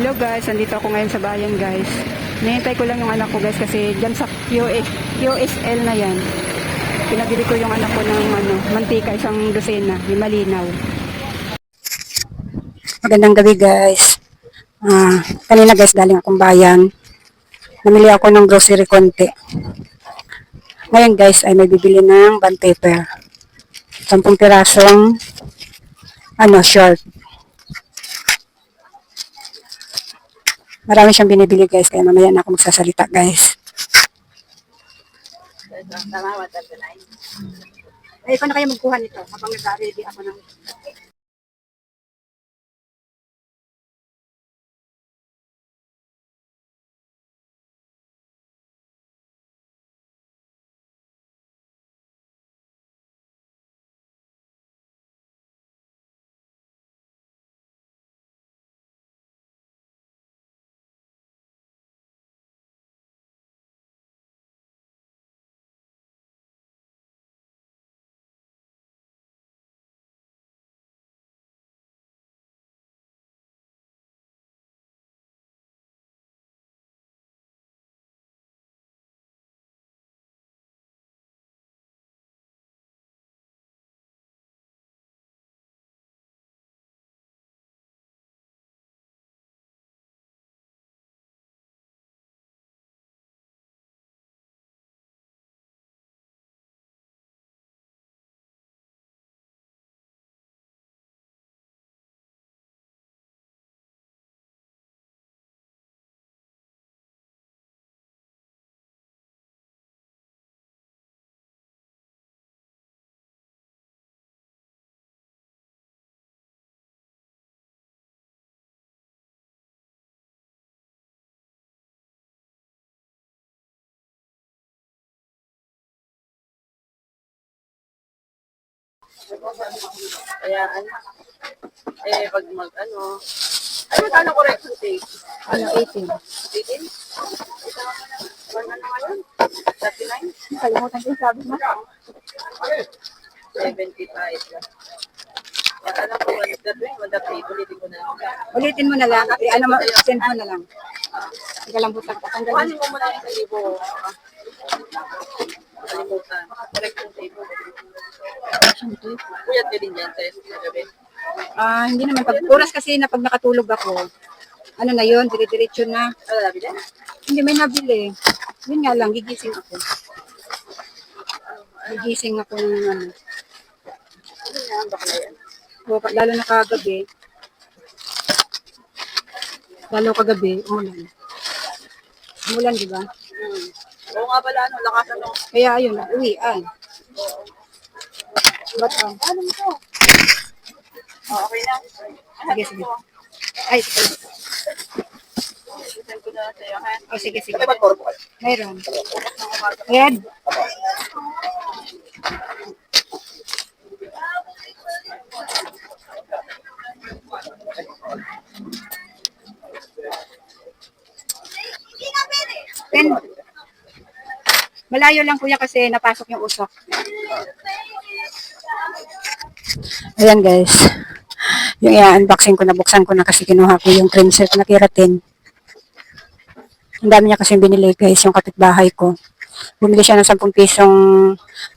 Hello guys, andito ako ngayon sa bayan guys. Nihintay ko lang yung anak ko guys kasi dyan sa QS, QSL na yan. Pinabili ko yung anak ko ng ano, mantika, isang dosena, yung malinaw. Magandang gabi guys. Ah, kanina guys galing akong bayan. Namili ako ng grocery konti. Ngayon guys ay may bibili ng paper. 10 pirasong ano, short. Marami siyang binibili guys, kaya mamaya na ako magsasalita guys. Ay, paano kaya magkuha nito habang nag-ready ako ng... Kaya ano, eh, pag mag ano, ay, magkano correction take? Ano, 18. 18? Ito na, ano ngayon? 39? Kalimutan ko yung sabi mo. 75. Kaya alam ko, of the three, ulitin ko na lang. Ulitin mo na lang. Eh, ano, send mo na lang. Teka lang, butak. Tatanggalin. Kuhanin mo muna yung sa libo. ah. Kalimutan. Correction take. Kuya, din yan, test sa gabi. Ah, hindi naman. Pag, oras kasi na pag nakatulog ako, ano na yun, dire-diretso na. Ano, labi din? Hindi may nabili. Yun nga lang, gigising ako. Gigising ako ng ano. Ano yan, bakla yan? O, Lalo na kagabi. Lalo kagabi, umulan. Umulan, di ba? Hmm. Oo nga pala, ano, lakasan mo. Kaya ayun, uwian. Ba't ah? Ano mo to? Oh, okay na. Sige, sige. Ay, sige. Send ko na sa'yo, ha? Oh, sige, sige. Ano? Mayroon. Red. Malayo lang kuya kasi napasok yung usok. Ayan guys. Yung i-unboxing ko, nabuksan ko na kasi kinuha ko yung cream set na keratin. Ang dami niya kasi binili guys, yung kapitbahay ko. Bumili siya ng 10 pisong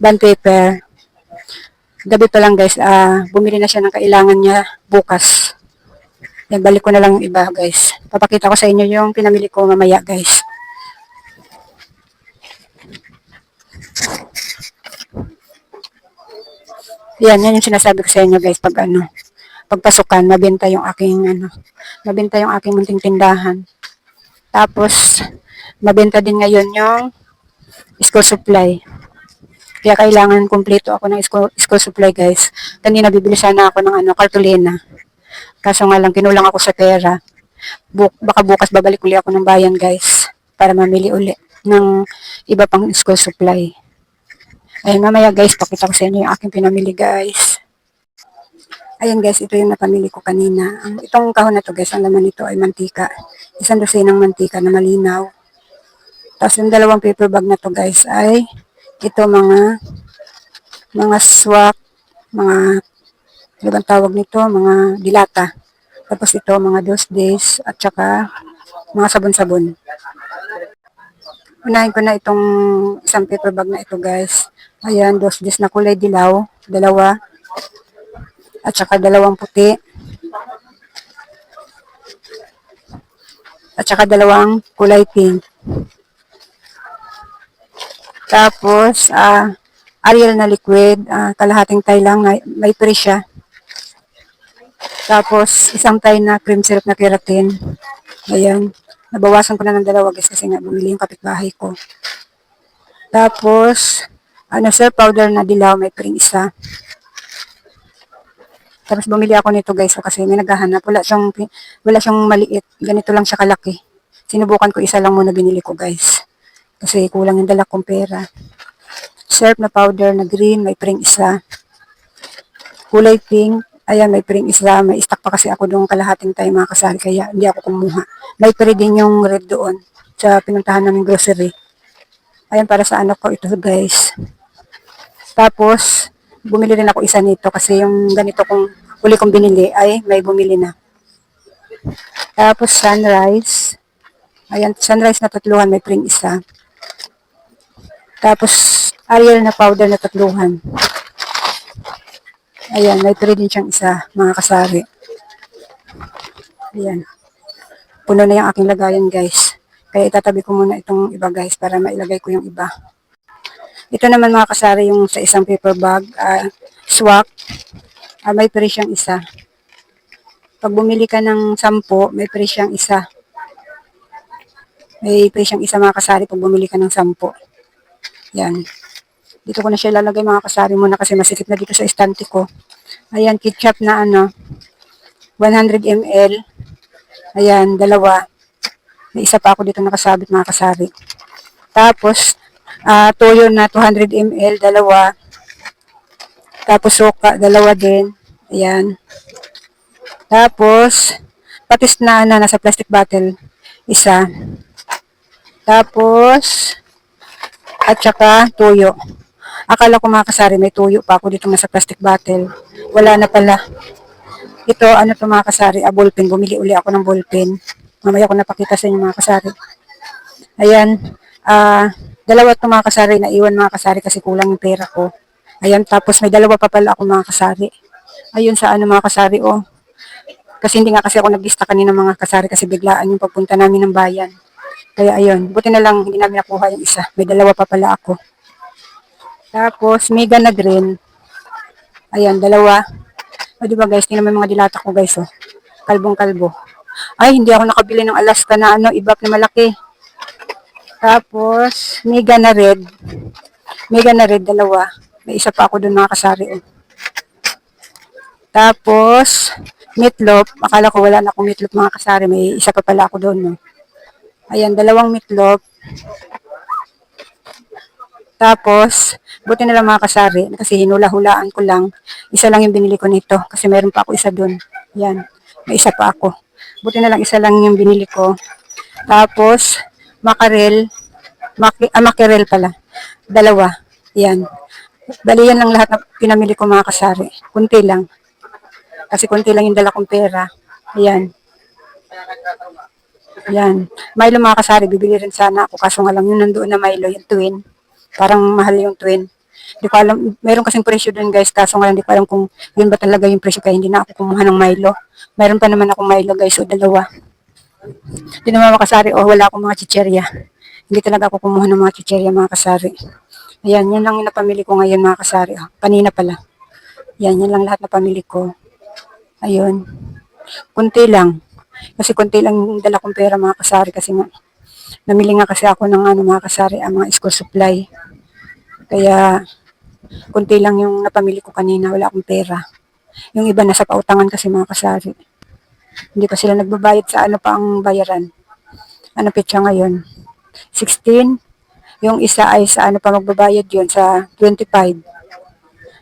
bond paper. Gabi pa lang guys, ah bumili na siya ng kailangan niya bukas. Yan, balik ko na lang iba guys. Papakita ko sa inyo yung pinamili ko mamaya guys. Yan, yan yung sinasabi ko sa inyo guys pag ano, pagpasukan, mabenta yung aking ano, mabenta yung aking munting tindahan. Tapos, mabenta din ngayon yung school supply. Kaya kailangan kumpleto ako ng school, school supply guys. Kanina bibili sana ako ng ano, kartolina. Kaso nga lang, kinulang ako sa pera. Bu- baka bukas babalik uli ako ng bayan guys. Para mamili uli ng iba pang school supply. Ayun, mamaya guys, pakita ko sa inyo yung aking pinamili guys. Ayan guys, ito yung napamili ko kanina. Ang itong kahon na to guys, ang laman nito ay mantika. Isang dosenang mantika na malinaw. Tapos yung dalawang paper bag na to guys ay ito mga mga swak, mga ano bang tawag nito, mga dilata. Tapos ito, mga dos days, at saka mga sabon-sabon. Unahin ko na itong isang paper bag na ito, guys. Ayan, dos days na kulay dilaw, dalawa. At saka dalawang puti. At saka dalawang kulay pink. Tapos, ah, Ariel na liquid, ah, kalahating tay lang, may, may pre siya. Tapos, isang tay na cream syrup na keratin. Ayan. Nabawasan ko na ng dalawa guys kasi nga bumili yung kapitbahay ko. Tapos, ano sir, powder na dilaw, may pring isa. Tapos bumili ako nito guys kasi may naghahanap. Wala siyang, wala siyang maliit. Ganito lang siya kalaki. Sinubukan ko isa lang muna binili ko guys. Kasi kulang yung dala kong pera. Syrup na powder na green, may pring isa. Kulay pink, ayan may pring isa. May stock pa kasi ako doon kalahating tayo mga kasal kaya hindi ako kumuha. May pre din yung red doon sa pinuntahan namin grocery. Ayan para sa anak ko ito guys. Tapos, bumili rin ako isa nito kasi yung ganito kong uli kong binili ay may bumili na. Tapos sunrise. Ayan, sunrise na tatluhan, may pring isa. Tapos, Ariel na powder na tatluhan. Ayan, may pre din siyang isa, mga kasari. Ayan. Puno na yung aking lagayan, guys. Kaya itatabi ko muna itong iba, guys, para mailagay ko yung iba. Ito naman mga kasari yung sa isang paper bag, ah, swak. Ah, may pre siyang isa. Pag bumili ka ng sampo, may pre siyang isa. May pre siyang isa mga kasari pag bumili ka ng sampo. Yan. Dito ko na siya ilalagay mga kasari muna kasi masikip na dito sa estante ko. Ayan, ketchup na ano, 100 ml. Ayan, dalawa. May isa pa ako dito nakasabit mga kasari. Tapos, ah toyo na 200 ml, dalawa. Tapos suka, dalawa din. Ayan. Tapos, patis na na nasa plastic bottle, isa. Tapos, at saka tuyo. Akala ko mga kasari, may tuyo pa ako dito nasa plastic bottle. Wala na pala. Ito, ano to mga kasari, ah, ballpen. Bumili uli ako ng ballpen. Mamaya ko napakita sa inyo mga kasari. Ayan, ah, dalawa to mga kasari, naiwan mga kasari kasi kulang yung pera ko. Ayan, tapos may dalawa pa pala ako mga kasari. Ayun sa ano mga kasari, oh. Kasi hindi nga kasi ako naglista kanina mga kasari kasi biglaan yung pagpunta namin ng bayan. Kaya ayun, buti na lang hindi namin nakuha yung isa. May dalawa pa pala ako. Tapos, mega na green. Ayan, dalawa. O, di ba guys, tingnan mo mga dilata ko guys, oh. Kalbong kalbo. Ay, hindi ako nakabili ng Alaska na ano, ibap na malaki. Tapos, mega na red. Mega na red, dalawa. May isa pa ako doon mga kasari, oh. Tapos, meatloaf. Akala ko wala na akong meatloaf mga kasari. May isa pa pala ako doon, no. Ayan, dalawang meatloaf. Tapos, buti na lang mga kasari, kasi hinula-hulaan ko lang. Isa lang yung binili ko nito, kasi meron pa ako isa doon. Yan, may isa pa ako. Buti na lang isa lang yung binili ko. Tapos, makarel, maki, ah, makarel pala. Dalawa. Yan. Bali yan lang lahat na pinamili ko mga kasari. Kunti lang. Kasi kunti lang yung dala kong pera. Ayan. Yan. Milo mga kasari, bibili rin sana ako. Kaso nga lang yun nandoon na Milo, yung twin. Parang mahal yung twin. Di ko alam, meron kasing presyo dun guys. Kaso nga lang, di ko alam kung yun ba talaga yung presyo. Kaya hindi na ako kumuha ng Milo. Meron pa naman akong Milo guys, o dalawa. Di naman mga kasari, oh wala akong mga chicherya. Hindi talaga ako kumuha ng mga chicherya mga kasari. Ayan, yan lang yung napamili ko ngayon mga kasari. Oh, kanina pala. Yan, yan lang lahat na pamili ko. Ayun. Kunti lang. Kasi kunti lang yung dala kong pera mga kasari kasi nga namili nga kasi ako ng ano mga kasari ang mga school supply. Kaya kunti lang yung napamili ko kanina, wala akong pera. Yung iba nasa pautangan kasi mga kasari. Hindi pa sila nagbabayad sa ano pa ang bayaran. Ano petsa ngayon? 16. Yung isa ay sa ano pa magbabayad yun sa 25.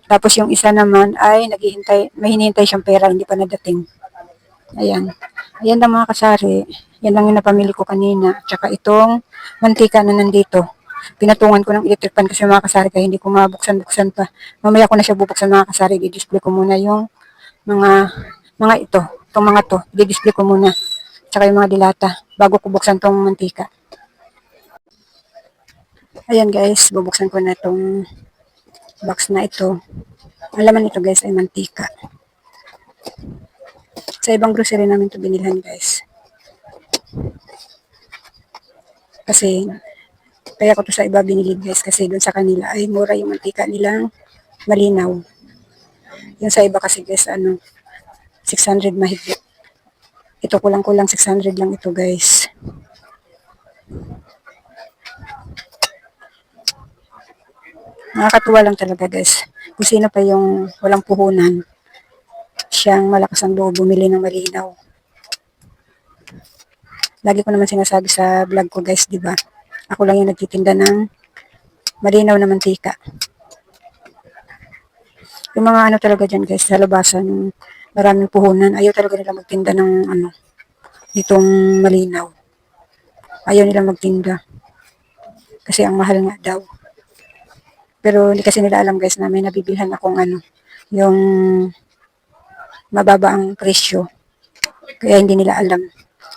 Tapos yung isa naman ay naghihintay, may hinihintay siyang pera, hindi pa nadating. Ayan. Ayan lang mga kasari. Yan lang yung napamili ko kanina. Tsaka itong mantika na nandito. Pinatungan ko ng electric pan kasi mga kasari kaya hindi ko mabuksan-buksan pa. Mamaya ko na siya bubuksan mga kasari. I-display ko muna yung mga mga ito. Itong mga to, i-display ko muna. Tsaka yung mga dilata, bago ko buksan tong mantika. Ayan guys, bubuksan ko na itong box na ito. Ang laman nito guys ay mantika. Sa ibang grocery namin ito binilhan guys. Kasi, kaya ko to sa iba binili guys kasi doon sa kanila ay mura yung mantika nilang malinaw. Yung sa iba kasi guys, ano, 600 mahigit. Ito kulang-kulang 600 lang ito guys. Nakakatuwa lang talaga guys. Kung sino pa yung walang puhunan, siyang malakas ang loob bumili ng malinaw. Lagi ko naman sinasabi sa vlog ko guys, di ba? Ako lang yung nagtitinda ng malinaw na mantika. Yung mga ano talaga dyan guys, sa labasan, maraming puhunan, ayaw talaga nila magtinda ng ano, itong malinaw. Ayaw nila magtinda. Kasi ang mahal nga daw. Pero hindi kasi nila alam guys na may nabibilhan akong ano, yung mababa ang presyo. Kaya hindi nila alam.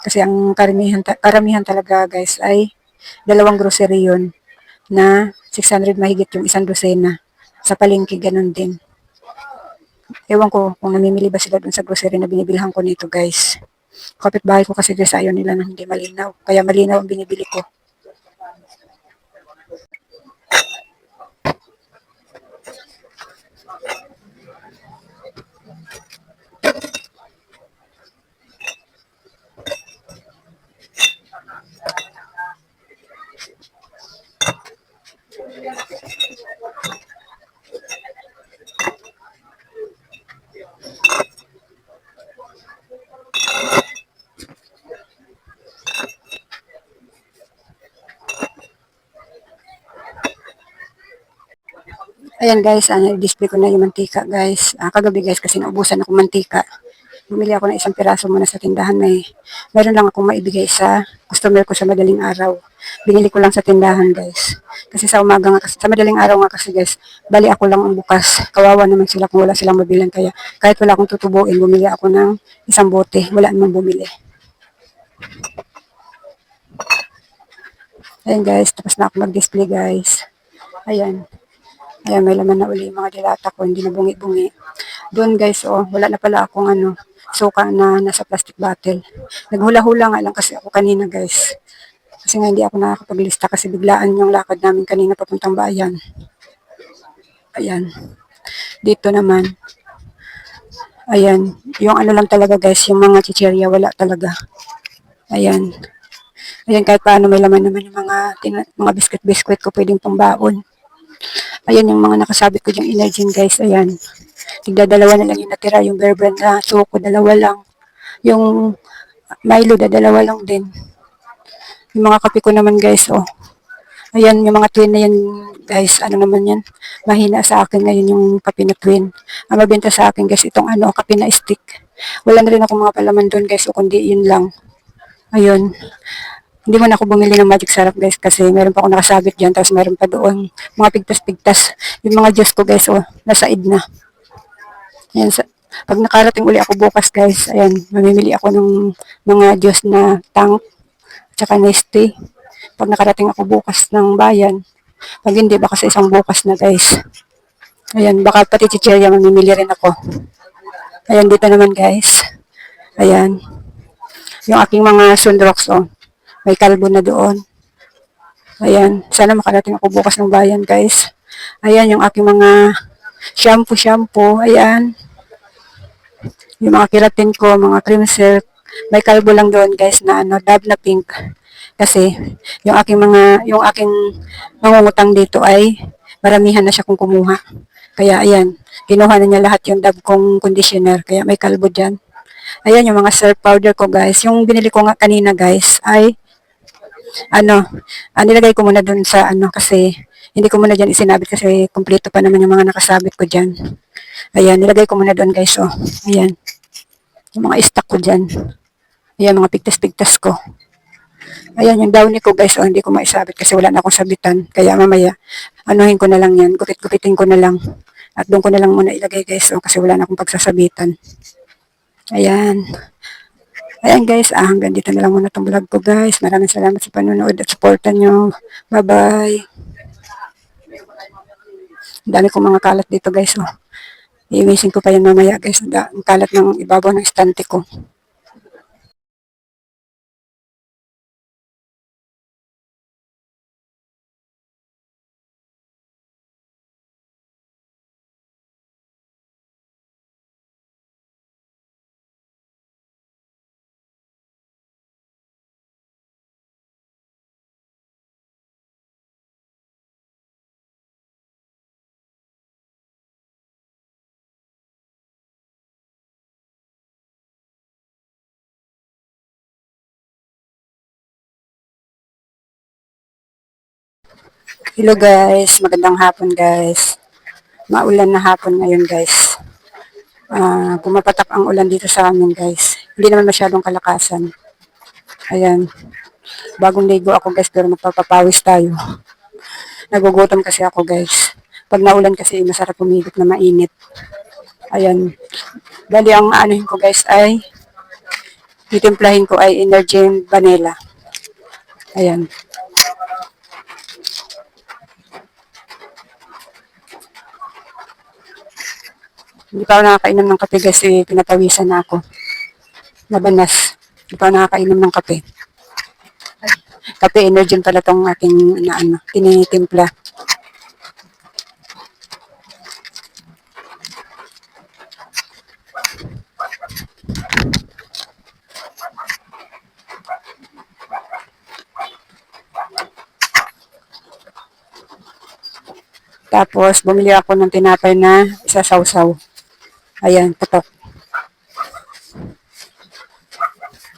Kasi ang karamihan, karamihan talaga guys ay dalawang grocery yun na 600 mahigit yung isang dosena. Sa palengke ganun din. Ewan ko kung namimili ba sila dun sa grocery na binibilhan ko nito guys. Kapitbahay ko kasi guys ayaw nila na hindi malinaw. Kaya malinaw ang binibili ko. Ayan guys, ano, display ko na yung mantika guys. Ah, kagabi guys kasi naubusan ako mantika. Bumili ako ng isang piraso muna sa tindahan. May, meron lang akong maibigay sa customer ko sa madaling araw. Binili ko lang sa tindahan guys. Kasi sa umaga nga, kasi, sa madaling araw nga kasi guys, bali ako lang ang bukas. Kawawa naman sila kung wala silang mabilan. Kaya kahit wala akong tutubuin, bumili ako ng isang bote. Wala namang bumili. Ayan guys, tapos na ako mag-display guys. Ayan. Ayan, may laman na uli yung mga dilata ko, hindi na bungi-bungi. Doon guys, oh, wala na pala akong ano, suka na nasa plastic bottle. Naghula-hula nga lang kasi ako kanina guys. Kasi nga hindi ako nakakapaglista kasi biglaan yung lakad namin kanina papuntang bayan. Ayan. Dito naman. Ayan. Yung ano lang talaga guys, yung mga chichirya, wala talaga. Ayan. Ayan, kahit paano may laman naman yung mga, mga biscuit-biscuit ko pwedeng pambaon. Ayan yung mga nakasabit ko yung energy guys. Ayan. Tigda dalawa na lang yung natira. Yung bear brand na suko, dalawa lang. Yung Milo, dalawa lang din. Yung mga kape ko naman guys, oh. Ayan, yung mga twin na yan, guys, ano naman yan, mahina sa akin ngayon yung kape na twin. Ang mabenta sa akin, guys, itong ano, kape na stick. Wala na rin ako mga palaman doon, guys, o kundi yun lang. Ayun. Hindi mo na ako bumili ng magic syrup, guys, kasi meron pa ako nakasabit dyan, tapos meron pa doon mga pigtas-pigtas. Yung mga juice ko, guys, oh, nasa id na. Ayan, sa, pag nakarating uli ako bukas, guys, ayan, mamimili ako ng mga juice na tank, tsaka Nestle. Pag nakarating ako bukas ng bayan, pag hindi, baka sa isang bukas na, guys. Ayan, baka pati chichirya mamimili rin ako. Ayan, dito naman, guys. Ayan. Yung aking mga sundrox, oh. May kalbo na doon. Ayan. Sana makarating ako bukas ng bayan, guys. Ayan, yung aking mga shampoo, shampoo. Ayan. Yung mga keratin ko, mga cream silk. May kalbo lang doon, guys, na ano, dab na pink. Kasi, yung aking mga, yung aking mangungutang dito ay maramihan na siya kung kumuha. Kaya, ayan. Kinuha na niya lahat yung dab kong conditioner. Kaya may kalbo dyan. Ayan, yung mga surf powder ko, guys. Yung binili ko nga kanina, guys, ay ano, ah, nilagay ko muna dun sa ano kasi hindi ko muna dyan isinabit kasi kumpleto pa naman yung mga nakasabit ko dyan. Ayan, nilagay ko muna doon guys, oh. Ayan. Yung mga stock ko dyan. Ayan, mga pigtas-pigtas ko. Ayan, yung downy ko guys, oh, hindi ko maisabit kasi wala na akong sabitan. Kaya mamaya, anuhin ko na lang yan, gupit-gupitin ko na lang. At doon ko na lang muna ilagay guys, oh, kasi wala na akong pagsasabitan. Ayan. Ayan guys, ah, hanggang dito na lang muna itong vlog ko guys. Maraming salamat sa panonood at suporta nyo. Bye-bye. Dami kong mga kalat dito guys. Oh. Iimisin ko pa yan mamaya guys. Ang kalat ng ibabaw ng estante ko. Hello guys, magandang hapon guys. Maulan na hapon ngayon guys. Ah, pumapatak ang ulan dito sa amin guys. Hindi naman masyadong kalakasan. Ayan. Bagong ligo ako guys pero magpapapawis tayo. Nagugutom kasi ako guys. Pag naulan kasi masarap pumigit na mainit. Ayan. Bali ang anuhin ko guys ay titimplahin ko ay energy vanilla. Ayan. Hindi pa ako nakakainom ng kape kasi pinatawisan na ako. Nabanas. Hindi pa ako nakakainom ng kape. Kape energy pala tong aking na, ano, tinitimpla. Tapos, bumili ako ng tinapay na isa sausaw. Ayan, patok.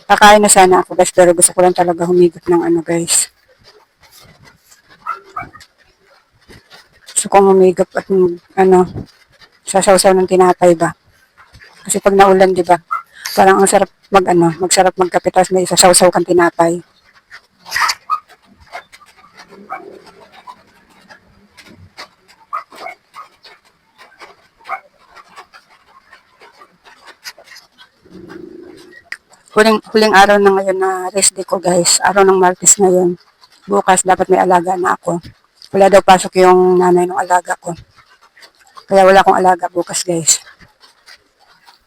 Kakain na sana ako guys, pero gusto ko lang talaga humigot ng ano guys. Gusto kong humigop at mm, ano, sasawsaw ng tinapay ba. Kasi pag naulan, di ba, parang ang sarap mag ano, magsarap magkape tapos may sasawsaw kang tinapay. Huling, huling araw na ngayon na rest day ko guys. Araw ng Martes ngayon. Bukas dapat may alaga na ako. Wala daw pasok yung nanay ng alaga ko. Kaya wala akong alaga bukas guys.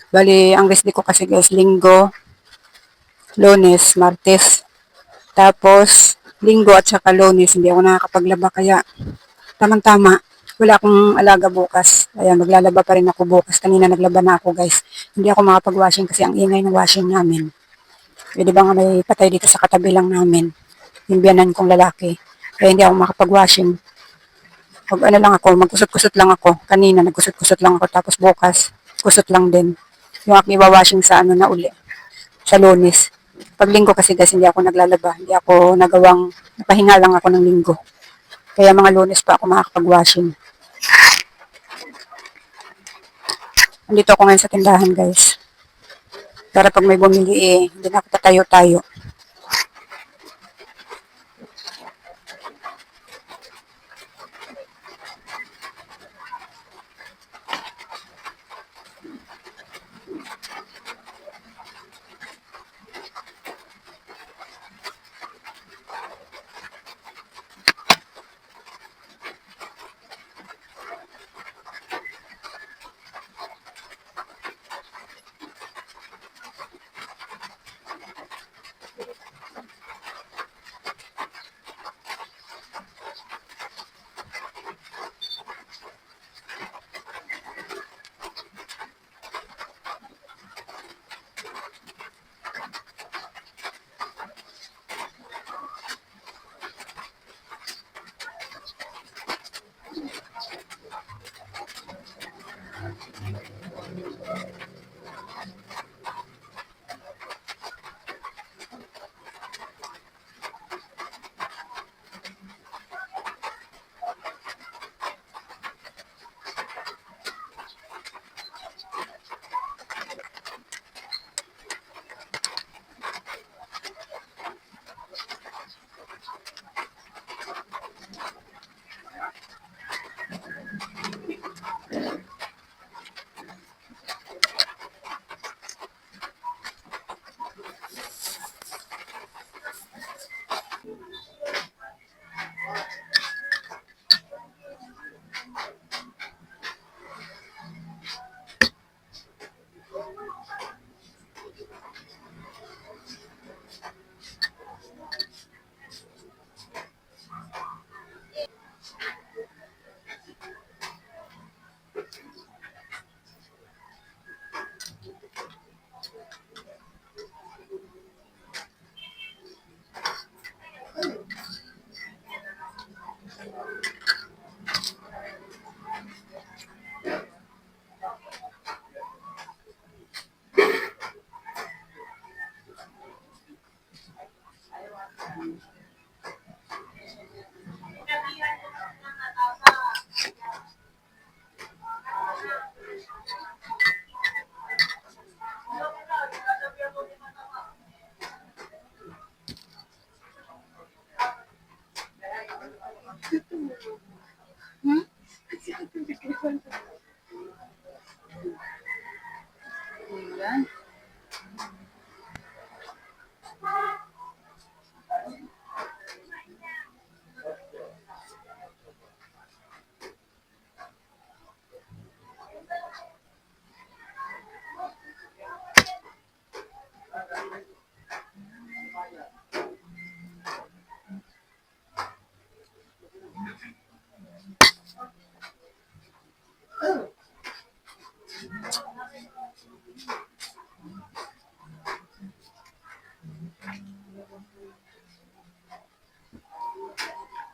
Bali, ang rest day ko kasi guys, linggo, lunes, martes. Tapos, linggo at saka lunes, hindi ako nakakapaglaba kaya tamang-tama. Wala akong alaga bukas. Ayan, maglalaba pa rin ako bukas. Kanina naglaba na ako guys. Hindi ako makapag-washing kasi ang ingay ng washing namin. Di ba nga may patay dito sa katabi lang namin. Yung biyanan kong lalaki. Kaya hindi ako makapag-washing. Pag ano lang ako, magkusot-kusot lang ako. Kanina, nagkusot-kusot lang ako. Tapos bukas, kusot lang din. Yung aking iwa-washing sa ano na uli. Sa lunes. Pag linggo kasi guys, hindi ako naglalaba. Hindi ako nagawang, napahinga lang ako ng linggo. Kaya mga lunes pa ako makakapag-washing. Andito ako ngayon sa tindahan guys. Para pag may bumili eh, hindi na ako tatayo-tayo.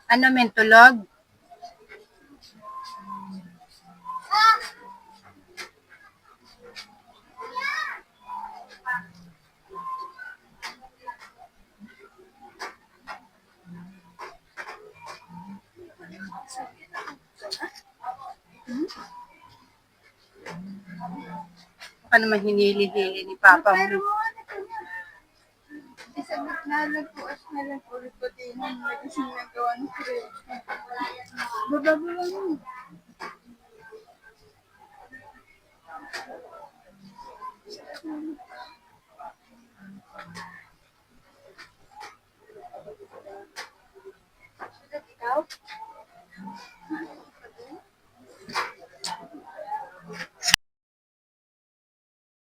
Ano, mentulog? Baka naman hinili-hili ni Papa mo. Isabit na nagpuas na lang ulit pati nang nagising na gawa ng crepe. Bababa lang yun.